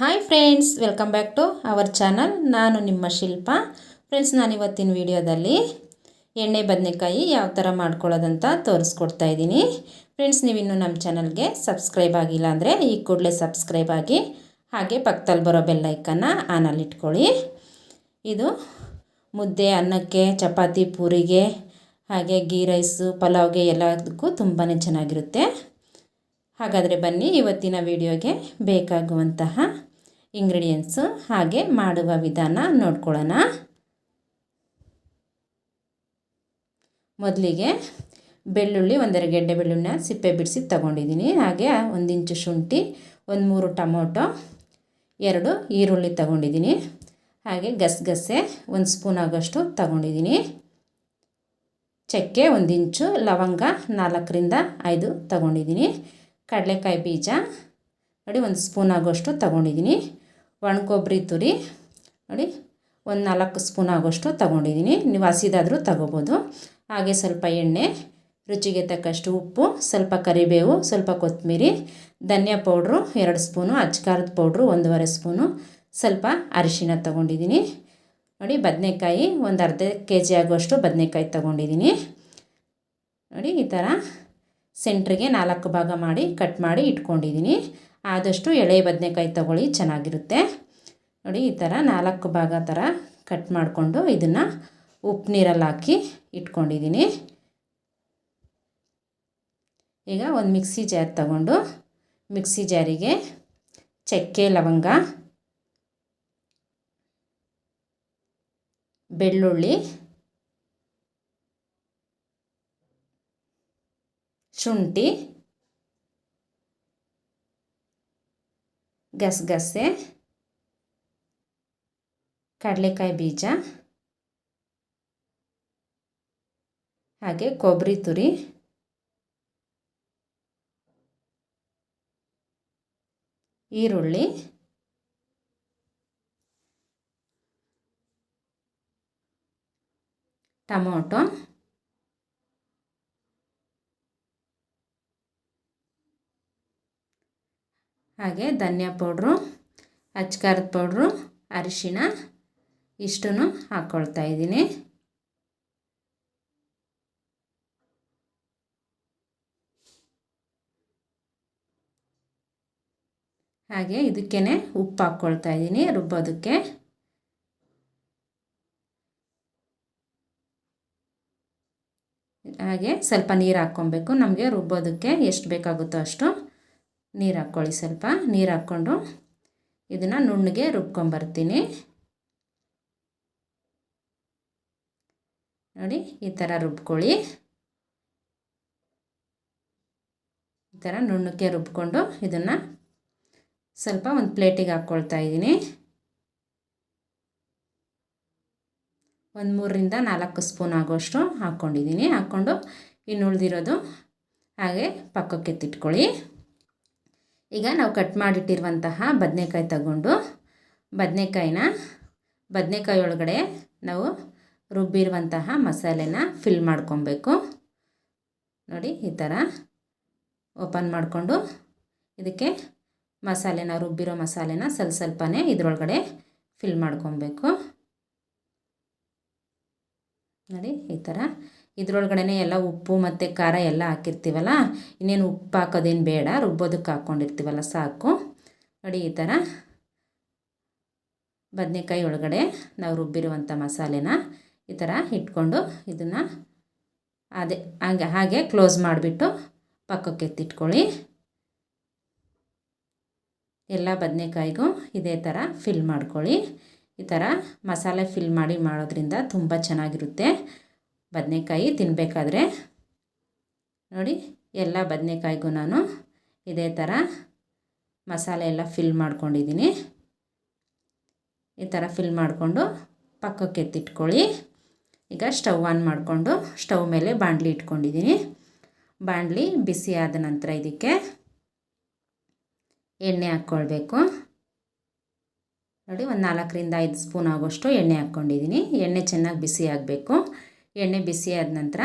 Hi friends welcome back to our channel ನಾನು ನಿಮ್ಮ ಶಿಲ್ಪ. Friends ನಾನು ಇವತ್ತಿನ ವಿಡಿಯೋದಲ್ಲಿ ಎಣ್ಣೆ ಬದನೆಕಾಯಿ ಯಾವ ಥರ ಮಾಡ್ಕೊಳ್ಳೋದಂತ ತೋರಿಸ್ಕೊಡ್ತಾ ಇದ್ದೀನಿ. ಫ್ರೆಂಡ್ಸ್ ನೀವಿನ್ನೂ ನಮ್ಮ ಚಾನಲ್ಗೆ ಸಬ್ಸ್ಕ್ರೈಬ್ ಆಗಿಲ್ಲ ಅಂದರೆ ಈ ಕೂಡಲೇ ಸಬ್ಸ್ಕ್ರೈಬ್ ಆಗಿ ಹಾಗೆ ಪಕ್ಕದಲ್ಲಿ ಬರೋ ಬೆಲ್ಲೈಕನ್ನು ಆನಲ್ಲಿ ಇಟ್ಕೊಳ್ಳಿ. ಇದು ಮುದ್ದೆ, ಅನ್ನಕ್ಕೆ, ಚಪಾತಿ, ಪೂರಿಗೆ, ಹಾಗೆ ಗೀ ರೈಸು, ಪಲಾವ್ಗೆ ಎಲ್ಲದಕ್ಕೂ ತುಂಬಾ ಚೆನ್ನಾಗಿರುತ್ತೆ. ಹಾಗಾದರೆ ಬನ್ನಿ ಇವತ್ತಿನ ವಿಡಿಯೋಗೆ ಬೇಕಾಗುವಂತಹ ಇಂಗ್ರೀಡಿಯೆಂಟ್ಸು ಹಾಗೆ ಮಾಡುವ ವಿಧಾನ ನೋಡ್ಕೊಳ್ಳೋಣ. ಮೊದಲಿಗೆ ಬೆಳ್ಳುಳ್ಳಿ, ಒಂದೆರಡು ಗೆಡ್ಡೆ ಬೆಳ್ಳುಳ್ಳಿನ ಸಿಪ್ಪೆ ಬಿಡಿಸಿ ತಗೊಂಡಿದ್ದೀನಿ. ಹಾಗೆ ಒಂದಿಂಚು ಶುಂಠಿ, ಒಂದು ಮೂರು ಟೊಮೊಟೊ, ಎರಡು ಈರುಳ್ಳಿ ತಗೊಂಡಿದ್ದೀನಿ. ಹಾಗೆ ಗಸಗಸೆ ಒಂದು ಸ್ಪೂನ್ ಆಗೋಷ್ಟು ತಗೊಂಡಿದ್ದೀನಿ. ಚಕ್ಕೆ ಒಂದಿಂಚು ಲವಂಗ ನಾಲ್ಕರಿಂದ ಐದು ತಗೊಂಡಿದ್ದೀನಿ. ಕಡಲೆಕಾಯಿ ಬೀಜ ನೋಡಿ, ಒಂದು ಸ್ಪೂನ್ ಆಗೋಷ್ಟು ತಗೊಂಡಿದ್ದೀನಿ. ಒಣಕೊಬ್ಬರಿ ತುರಿ ನೋಡಿ, ಒಂದು ನಾಲ್ಕು ಸ್ಪೂನ್ ಆಗೋಷ್ಟು ತಗೊಂಡಿದ್ದೀನಿ ನೀವು ಹಸಿದಾದರೂ ತಗೋಬೋದು. ಹಾಗೆ ಸ್ವಲ್ಪ ಎಣ್ಣೆ, ರುಚಿಗೆ ತಕ್ಕಷ್ಟು ಉಪ್ಪು, ಸ್ವಲ್ಪ ಕರಿಬೇವು, ಸ್ವಲ್ಪ ಕೊತ್ತಂಬರಿ ಧನಿಯಾ ಪೌಡ್ರು ಎರಡು ಸ್ಪೂನು, ಅಚ್ಕಾರದ ಪೌಡ್ರು ಒಂದೂವರೆ ಸ್ಪೂನು, ಸ್ವಲ್ಪ ಅರಿಶಿನ ತೊಗೊಂಡಿದ್ದೀನಿ ನೋಡಿ, ಬದನೆಕಾಯಿ ಒಂದು ಅರ್ಧ ಕೆ ಜಿ ಆಗುವಷ್ಟು ಬದನೆಕಾಯಿ ತೊಗೊಂಡಿದ್ದೀನಿ ನೋಡಿ, ಈ ಥರ ಸೆಂಟ್ರಿಗೆ ನಾಲ್ಕು ಭಾಗ ಮಾಡಿ ಕಟ್ ಮಾಡಿ ಇಟ್ಕೊಂಡಿದ್ದೀನಿ ಆದಷ್ಟು ಎಳೆ ಬದನೆಕಾಯಿ ತೊಗೊಳ್ಳಿ, ಚೆನ್ನಾಗಿರುತ್ತೆ. ನೋಡಿ, ಈ ಥರ ನಾಲ್ಕು ಭಾಗ ಥರ ಕಟ್ ಮಾಡಿಕೊಂಡು ಇದನ್ನು ಉಪ್ಪು ನೀರಲ್ಲಿ ಹಾಕಿ ಇಟ್ಕೊಂಡಿದ್ದೀನಿ. ಈಗ ಒಂದು ಮಿಕ್ಸಿ ಜಾರ್ ತಗೊಂಡು ಮಿಕ್ಸಿ ಜಾರಿಗೆ ಚಕ್ಕೆ, ಲವಂಗ, ಬೆಳ್ಳುಳ್ಳಿ, ಶುಂಠಿ, ಗಸಗಸೆ ಕಡಲೆಕಾಯಿ ಬೀಜ ಹಾಗೆ ಕೊಬ್ಬರಿ ತುರಿ ಈರುಳ್ಳಿ ಟೊಮೊಟೊ ಹಾಗೆ ಧನಿಯಾ ಪೌಡ್ರು ಅಚ್ಕಾರದ ಪೌಡ್ರು ಅರಿಶಿಣ. ಇಷ್ಟನ್ನು ಹಾಕ್ಕೊಳ್ತಾ ಇದ್ದೀನಿ. ಹಾಗೆ ಇದಕ್ಕೇ ಉಪ್ಪು ಹಾಕ್ಕೊಳ್ತಾ ಇದ್ದೀನಿ, ರುಬ್ಬೋದಕ್ಕೆ. ಹಾಗೆ ಸ್ವಲ್ಪ ನೀರು ಹಾಕ್ಕೊಬೇಕು, ನಮಗೆ ರುಬ್ಬೋದಕ್ಕೆ ಎಷ್ಟು ಬೇಕಾಗುತ್ತೋ ಅಷ್ಟು ನೀರು ಹಾಕ್ಕೊಳ್ಳಿ ಸ್ವಲ್ಪ. ನೀರು ಹಾಕ್ಕೊಂಡು ಇದನ್ನು ನುಣ್ಣಗೆ ರುಬ್ಕೊಂಬರ್ತೀನಿ. ನೋಡಿ, ಈ ಥರ ರುಬ್ಕೊಳ್ಳಿ. ಈ ಥರ ನುಣ್ಣಕ್ಕೆ ರುಬ್ಕೊಂಡು ಇದನ್ನು ಸ್ವಲ್ಪ ಒಂದು ಪ್ಲೇಟಿಗೆ ಹಾಕ್ಕೊಳ್ತಾ ಇದ್ದೀನಿ. ಒಂದು ಮೂರರಿಂದ ನಾಲ್ಕು ಸ್ಪೂನ್ ಆಗೋಷ್ಟು ಹಾಕ್ಕೊಂಡಿದ್ದೀನಿ ಹಾಕ್ಕೊಂಡು ಇನ್ನು ಉಳಿದಿರೋದು ಹಾಗೆ ಪಕ್ಕಕ್ಕೆ ಎತ್ತಿಟ್ಕೊಳ್ಳಿ. ಈಗ ನಾವು ಕಟ್ ಮಾಡಿಟ್ಟಿರುವಂತಹ ಬದನೆಕಾಯಿ ತಗೊಂಡು ಬದನೆಕಾಯಿನ ಬದನೆಕಾಯಿ ಒಳಗಡೆ ನಾವು ರುಬ್ಬಿರುವಂತಹ ಮಸಾಲೆನ ಫಿಲ್ ಮಾಡ್ಕೊಬೇಕು. ನೋಡಿ, ಈ ಥರ ಓಪನ್ ಮಾಡಿಕೊಂಡು ಇದಕ್ಕೆ ಮಸಾಲೆನ, ರುಬ್ಬಿರೋ ಮಸಾಲೆನ ಸ್ವಲ್ಪ ಸ್ವಲ್ಪನೇ ಇದರೊಳಗಡೆ ಫಿಲ್ ಮಾಡ್ಕೊಬೇಕು. ನೋಡಿ, ಈ ಥರ ಇದರೊಳಗಡೆ ಎಲ್ಲ ಉಪ್ಪು ಮತ್ತು ಖಾರ ಎಲ್ಲ ಹಾಕಿರ್ತೀವಲ್ಲ, ಇನ್ನೇನು ಉಪ್ಪು ಹಾಕೋದೇನು ಬೇಡ ರುಬ್ಬೋದಕ್ಕೆ ಹಾಕ್ಕೊಂಡಿರ್ತೀವಲ್ಲ ಸಾಕು. ನೋಡಿ, ಈ ಥರ ಬದನೆಕಾಯಿ ಒಳಗಡೆ ನಾವು ರುಬ್ಬಿರುವಂಥ ಮಸಾಲೆನ ಈ ಥರ ಇಟ್ಕೊಂಡು ಇದನ್ನು ಅದೇ ಹಾಗೆ ಹಾಗೆ ಕ್ಲೋಸ್ ಮಾಡಿಬಿಟ್ಟು ಪಕ್ಕಕ್ಕೆ ಎತ್ತಿಟ್ಕೊಳ್ಳಿ. ಎಲ್ಲ ಬದನೆಕಾಯಿಗೂ ಇದೇ ಥರ ಫಿಲ್ ಮಾಡ್ಕೊಳ್ಳಿ. ಈ ಥರ ಮಸಾಲೆ ಫಿಲ್ ಮಾಡಿ ಮಾಡೋದ್ರಿಂದ ತುಂಬ ಚೆನ್ನಾಗಿರುತ್ತೆ. ಬದನೆಕಾಯಿ ತಿನ್ನಬೇಕಾದ್ರೆ ನೋಡಿ, ಎಲ್ಲ ಬದನೆಕಾಯಿಗೂ ನಾನು ಇದೇ ಥರ ಮಸಾಲೆ ಎಲ್ಲ ಫಿಲ್ ಮಾಡ್ಕೊಂಡಿದ್ದೀನಿ. ಈ ಥರ ಫಿಲ್ ಮಾಡಿಕೊಂಡು ಪಕ್ಕಕ್ಕೆ ಎತ್ತಿಟ್ಕೊಳ್ಳಿ. ಈಗ ಸ್ಟವ್ ಆನ್ ಮಾಡಿಕೊಂಡು ಸ್ಟವ್ ಮೇಲೆ ಬಾಣಲಿ ಇಟ್ಕೊಂಡಿದ್ದೀನಿ. ಬಾಣಲಿ ಬಿಸಿ ಆದ ನಂತರ ಇದಕ್ಕೆ ಎಣ್ಣೆ ಹಾಕ್ಕೊಳ್ಬೇಕು. ನೋಡಿ, ಒಂದು ನಾಲ್ಕರಿಂದ ಐದು ಸ್ಪೂನ್ ಆಗೋಷ್ಟು ಎಣ್ಣೆ ಹಾಕ್ಕೊಂಡಿದ್ದೀನಿ. ಎಣ್ಣೆ ಚೆನ್ನಾಗಿ ಬಿಸಿ ಆಗಬೇಕು. ಎಣ್ಣೆ ಬಿಸಿ ಆದ ನಂತರ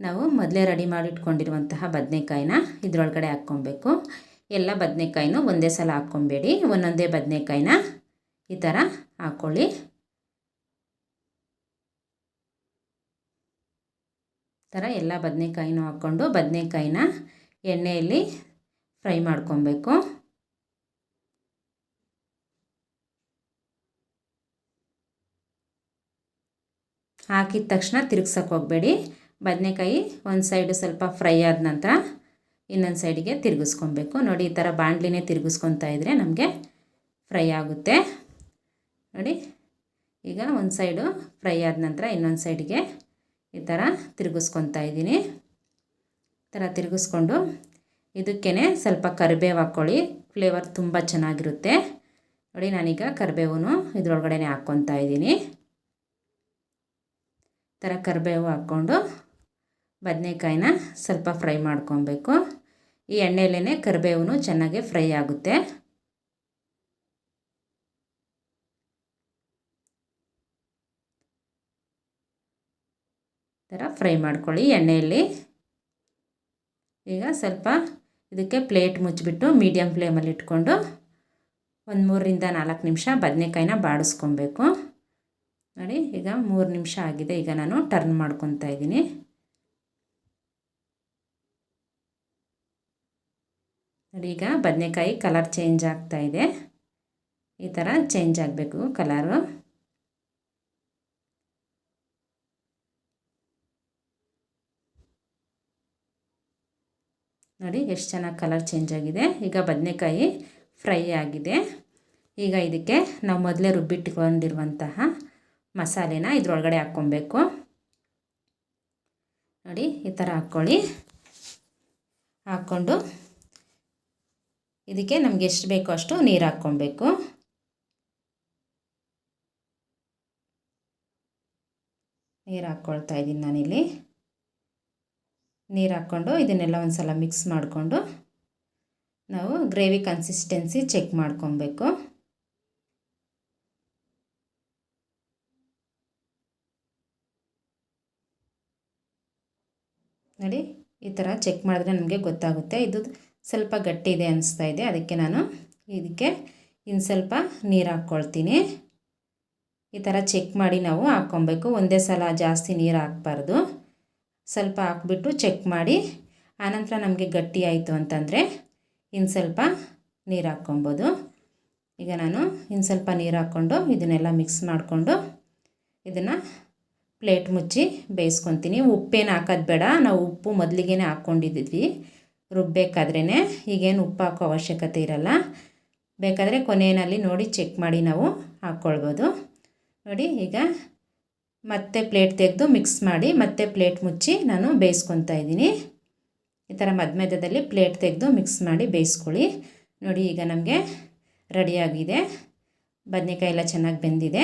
ನಾವು ಮೊದಲೇ ರೆಡಿ ಮಾಡಿ ಇಟ್ಕೊಂಡಿರುವಂತಹ ಬದನೆಕಾಯಿನ ಇದರೊಳಗಡೆ ಹಾಕ್ಕೊಬೇಕು ಎಲ್ಲ ಬದನೆಕಾಯಿನೂ ಒಂದೇ ಸಲ ಹಾಕ್ಕೊಬೇಡಿ ಒಂದೊಂದೇ ಬದನೆಕಾಯಿನ ಈ ಥರ ಹಾಕ್ಕೊಳ್ಳಿ. ಥರ ಎಲ್ಲ ಬದನೆಕಾಯಿನೂ ಹಾಕ್ಕೊಂಡು ಬದನೆಕಾಯಿನ ಎಣ್ಣೆಯಲ್ಲಿ ಫ್ರೈ ಮಾಡ್ಕೊಬೇಕು. ಹಾಕಿದ ತಕ್ಷಣ ತಿರುಗ್ಸೋಕೆ ಹೋಗಬೇಡಿ. ಬದನೆಕಾಯಿ ಒಂದು ಸೈಡು ಸ್ವಲ್ಪ ಫ್ರೈ ಆದ ನಂತರ ಇನ್ನೊಂದು ಸೈಡಿಗೆ ತಿರುಗಿಸ್ಕೊಬೇಕು. ನೋಡಿ, ಈ ಥರ ಬಾಣಲಿನೇ ತಿರುಗಿಸ್ಕೊತಾ ಇದ್ದರೆ ನಮಗೆ ಫ್ರೈ ಆಗುತ್ತೆ. ನೋಡಿ, ಈಗ ಒಂದು ಸೈಡು ಫ್ರೈ ಆದ ನಂತರ ಇನ್ನೊಂದು ಸೈಡ್ಗೆ ಈ ಥರ ತಿರುಗಿಸ್ಕೊತಾ ಇದ್ದೀನಿ. ಈ ಥರ ತಿರುಗಿಸ್ಕೊಂಡು ಇದಕ್ಕೇ ಸ್ವಲ್ಪ ಕರಿಬೇವು ಹಾಕ್ಕೊಳ್ಳಿ. ಫ್ಲೇವರ್ ತುಂಬ ಚೆನ್ನಾಗಿರುತ್ತೆ. ನೋಡಿ, ನಾನೀಗ ಕರಿಬೇವು ಇದ್ರೊಳಗಡೆ ಹಾಕ್ಕೊತಾ ಇದ್ದೀನಿ. ಈ ಥರ ಕರಿಬೇವು ಹಾಕ್ಕೊಂಡು ಬದನೆಕಾಯಿನ ಸ್ವಲ್ಪ ಫ್ರೈ ಮಾಡ್ಕೊಬೇಕು. ಈ ಎಣ್ಣೆಯಲ್ಲೇ ಕರಿಬೇವು ಚೆನ್ನಾಗಿ ಫ್ರೈ ಆಗುತ್ತೆ. ಥರ ಫ್ರೈ ಮಾಡ್ಕೊಳ್ಳಿ ಎಣ್ಣೆಯಲ್ಲಿ. ಈಗ ಸ್ವಲ್ಪ ಇದಕ್ಕೆ ಪ್ಲೇಟ್ ಮುಚ್ಚಿಬಿಟ್ಟು ಮೀಡಿಯಮ್ ಫ್ಲೇಮಲ್ಲಿ ಇಟ್ಕೊಂಡು ಒಂದು ಮೂರರಿಂದ ನಾಲ್ಕು ನಿಮಿಷ ಬದನೆಕಾಯಿನ ಬಾಡಿಸ್ಕೊಬೇಕು. ನೋಡಿ, ಈಗ ಮೂರು ನಿಮಿಷ ಆಗಿದೆ. ಈಗ ನಾನು ಟರ್ನ್ ಮಾಡ್ಕೊತಾ ಇದ್ದೀನಿ. ನೋಡಿ, ಈಗ ಬದನೆಕಾಯಿ ಕಲರ್ ಚೇಂಜ್ ಆಗ್ತಾ ಇದೆ. ಈ ಥರ ಚೇಂಜ್ ಆಗಬೇಕು ಕಲರು. ನೋಡಿ, ಎಷ್ಟು ಚೆನ್ನಾಗಿ ಕಲರ್ ಚೇಂಜ್ ಆಗಿದೆ. ಈಗ ಬದನೆಕಾಯಿ ಫ್ರೈ ಆಗಿದೆ. ಈಗ ಇದಕ್ಕೆ ನಾವು ಮೊದಲೇ ರುಬ್ಬಿಟ್ಕೊಂಡಿರುವಂತಹ ಮಸಾಲೆನ ಇದ್ರೊಳಗಡೆ ಹಾಕ್ಕೊಬೇಕು. ನೋಡಿ, ಈ ಥರ ಹಾಕ್ಕೊಳ್ಳಿ. ಹಾಕ್ಕೊಂಡು ಇದಕ್ಕೆ ನಮಗೆ ಎಷ್ಟು ಬೇಕೋ ಅಷ್ಟು ನೀರು ಹಾಕ್ಕೊಬೇಕು. ನೀರು ಹಾಕ್ಕೊಳ್ತಾ ಇದ್ದೀನಿ ನಾನಿಲ್ಲಿ. ನೀರು ಹಾಕ್ಕೊಂಡು ಇದನ್ನೆಲ್ಲ ಒಂದು ಸಲ ಮಿಕ್ಸ್ ಮಾಡಿಕೊಂಡು ನಾವು ಗ್ರೇವಿ ಕನ್ಸಿಸ್ಟೆನ್ಸಿ ಚೆಕ್ ಮಾಡ್ಕೊಬೇಕು. ನೋಡಿ, ಈ ಥರ ಚೆಕ್ ಮಾಡಿದ್ರೆ ನಮಗೆ ಗೊತ್ತಾಗುತ್ತೆ. ಇದು ಸ್ವಲ್ಪ ಗಟ್ಟಿ ಇದೆ ಅನಿಸ್ತಾ ಇದೆ. ಅದಕ್ಕೆ ನಾನು ಇದಕ್ಕೆ ಇನ್ನು ಸ್ವಲ್ಪ ನೀರು ಹಾಕ್ಕೊಳ್ತೀನಿ. ಈ ಥರ ಚೆಕ್ ಮಾಡಿ ನಾವು ಹಾಕ್ಕೊಬೇಕು. ಒಂದೇ ಸಲ ಜಾಸ್ತಿ ನೀರು ಹಾಕ್ಬಾರ್ದು. ಸ್ವಲ್ಪ ಹಾಕ್ಬಿಟ್ಟು ಚೆಕ್ ಮಾಡಿ. ಆನಂತರ ನಮಗೆ ಗಟ್ಟಿ ಆಯಿತು ಅಂತಂದರೆ ಇನ್ನು ಸ್ವಲ್ಪ ನೀರು ಹಾಕ್ಕೊಬೋದು. ಈಗ ನಾನು ಇನ್ನು ಸ್ವಲ್ಪ ನೀರು ಹಾಕ್ಕೊಂಡು ಇದನ್ನೆಲ್ಲ ಮಿಕ್ಸ್ ಮಾಡಿಕೊಂಡು ಇದನ್ನು ಪ್ಲೇಟ್ ಮುಚ್ಚಿ ಬೇಯಿಸ್ಕೊತೀನಿ. ಉಪ್ಪೇನು ಹಾಕೋದು ಬೇಡ. ನಾವು ಉಪ್ಪು ಮೊದಲಿಗೆ ಹಾಕ್ಕೊಂಡಿದ್ವಿ ರುಬ್ಬೇಕಾದ್ರೇ ಈಗೇನು ಉಪ್ಪು ಹಾಕೋ ಅವಶ್ಯಕತೆ ಇರಲ್ಲ. ಬೇಕಾದರೆ ಕೊನೆಯಲ್ಲಿ ನೋಡಿ ಚೆಕ್ ಮಾಡಿ ನಾವು ಹಾಕ್ಕೊಳ್ಬೋದು. ನೋಡಿ ಈಗ ಮತ್ತೆ ಪ್ಲೇಟ್ ತೆಗೆದು ಮಿಕ್ಸ್ ಮಾಡಿ ಮತ್ತೆ ಪ್ಲೇಟ್ ಮುಚ್ಚಿ ನಾನು ಬೇಯಿಸ್ಕೊತಾ ಇದ್ದೀನಿ. ಈ ಥರ ಮಧ್ಯ ಮಧ್ಯದಲ್ಲಿ ಪ್ಲೇಟ್ ತೆಗೆದು ಮಿಕ್ಸ್ ಮಾಡಿ ಬೇಯಿಸ್ಕೊಳ್ಳಿ. ನೋಡಿ, ಈಗ ನಮಗೆ ರೆಡಿಯಾಗಿದೆ ಬದನೆಕಾಯಿ ಎಲ್ಲ ಚೆನ್ನಾಗಿ ಬೆಂದಿದೆ.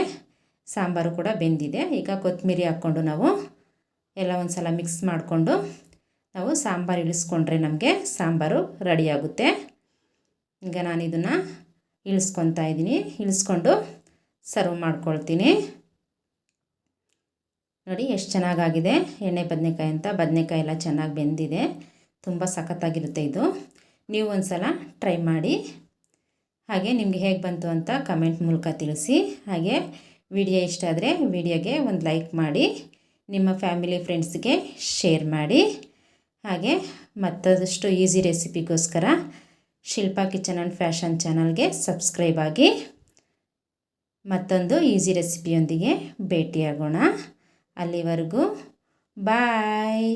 ಸಾಂಬಾರು ಕೂಡ ಬೆಂದಿದೆ. ಈಗ ಕೊತ್ತಂಬರಿ ಹಾಕ್ಕೊಂಡು ನಾವು ಎಲ್ಲ ಒಂದು ಸಲ ಮಿಕ್ಸ್ ಮಾಡಿಕೊಂಡು ನಾವು ಸಾಂಬಾರು ಇಳಿಸ್ಕೊಂಡ್ರೆ ನಮಗೆ ಸಾಂಬಾರು ರೆಡಿಯಾಗುತ್ತೆ ಈಗ ನಾನು ಇದನ್ನು ಇಳಿಸ್ಕೊತಾ ಇದ್ದೀನಿ. ಇಳಿಸ್ಕೊಂಡು ಸರ್ವ್ ಮಾಡ್ಕೊಳ್ತೀನಿ. ನೋಡಿ, ಎಷ್ಟು ಚೆನ್ನಾಗಾಗಿದೆ. ಎಣ್ಣೆ, ಬದನೆಕಾಯಿ ಅಂತ ಬದನೆಕಾಯಿ ಎಲ್ಲ ಚೆನ್ನಾಗಿ ಬೆಂದಿದೆ. ತುಂಬ ಸಖತ್ತಾಗಿರುತ್ತೆ ಇದು. ನೀವು ಒಂದು ಸಲ ಟ್ರೈ ಮಾಡಿ. ಹಾಗೆ ನಿಮಗೆ ಹೇಗೆ ಬಂತು ಅಂತ ಕಮೆಂಟ್ ಮೂಲಕ ತಿಳಿಸಿ. ಹಾಗೆ ವಿಡಿಯೋ ಇಷ್ಟ ಆದರೆ ವಿಡಿಯೋಗೆ ಒಂದು ಲೈಕ್ ಮಾಡಿ, ನಿಮ್ಮ ಫ್ಯಾಮಿಲಿ ಫ್ರೆಂಡ್ಸ್ಗೆ ಶೇರ್ ಮಾಡಿ. ಹಾಗೆ ಮತ್ತಷ್ಟು ಈಸಿ ರೆಸಿಪಿಗೋಸ್ಕರ ಶಿಲ್ಪಾ ಕಿಚನ್ ಆ್ಯಂಡ್ ಫ್ಯಾಷನ್ ಚಾನಲ್ಗೆ ಸಬ್ಸ್ಕ್ರೈಬ್ ಆಗಿ ಮತ್ತೊಂದು ಈಸಿ ರೆಸಿಪಿಯೊಂದಿಗೆ ಭೇಟಿಯಾಗೋಣ. ಅಲ್ಲಿವರೆಗೂ ಬಾಯ್.